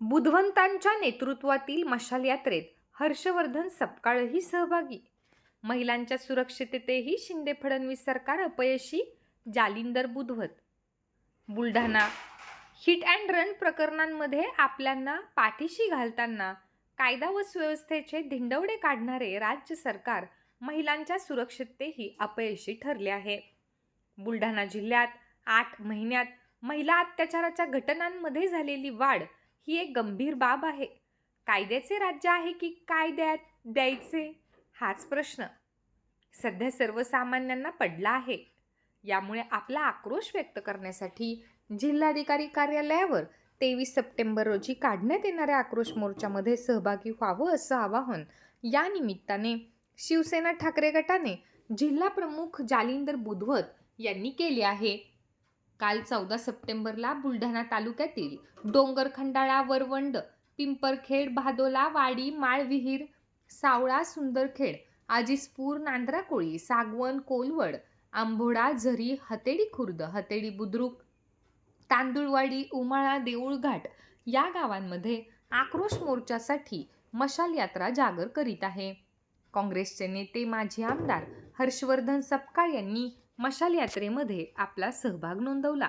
बुधवंतांच्या नेतृत्वातील मशाल यात्रेत हर्षवर्धन सपकाळही सहभागी. महिलांच्या सुरक्षिततेही शिंदे फडणवीस सरकार अपयशी Jalindar Budhwat. Buldhana hit and run प्रकरणांमध्ये आपल्यांना पाठीशी घालताना कायदा व सुव्यवस्थेचे धिंडवडे काढणारे राज्य सरकार महिलांच्या सुरक्षिततेही अपयशी ठरले आहे. बुलढाणा जिल्ह्यात आठ महिन्यात महिला अत्याचाराच्या घटनांमध्ये झालेली वाढ ही एक गंभीर बाब आहे. कायद्याचे राज्य आहे की कायद्यात द्यायचे? हाच प्रश्न. सध्या सर्वसामान्यांना पडला आहे. यामुळे आपला आक्रोश व्यक्त करण्यासाठी जिल्हाधिकारी कार्यालयावर तेवीस सप्टेंबर रोजी काढण्यात येणाऱ्या आक्रोश मोर्चामध्ये सहभागी व्हावं असं आवाहन या निमित्ताने शिवसेना ठाकरे गटाने जिल्हा प्रमुख जालिंदर बुधवत यांनी केले आहे. काल चौदा सप्टेंबरला बुलढाणा तालुक्यातील डोंगर खंडाळा वरवंड पिंपरखेड भादोला वाडी माळविहीर सावळा सुंदरखेड आजिसपूर नांद्राकोळी सागवण कोलवड आंबोडा झरी हतेडी खुर्द हतेडी बुद्रुक तांदुळवाडी उमाळा देऊळघाट या गावांमध्ये आक्रोश मोर्चासाठी मशाल यात्रा जागर करीत आहे. काँग्रेसचे नेते माजी आमदार हर्षवर्धन सपकाळ यांनी मशाल यात्रेमध्ये आपला सहभाग नोंदवला.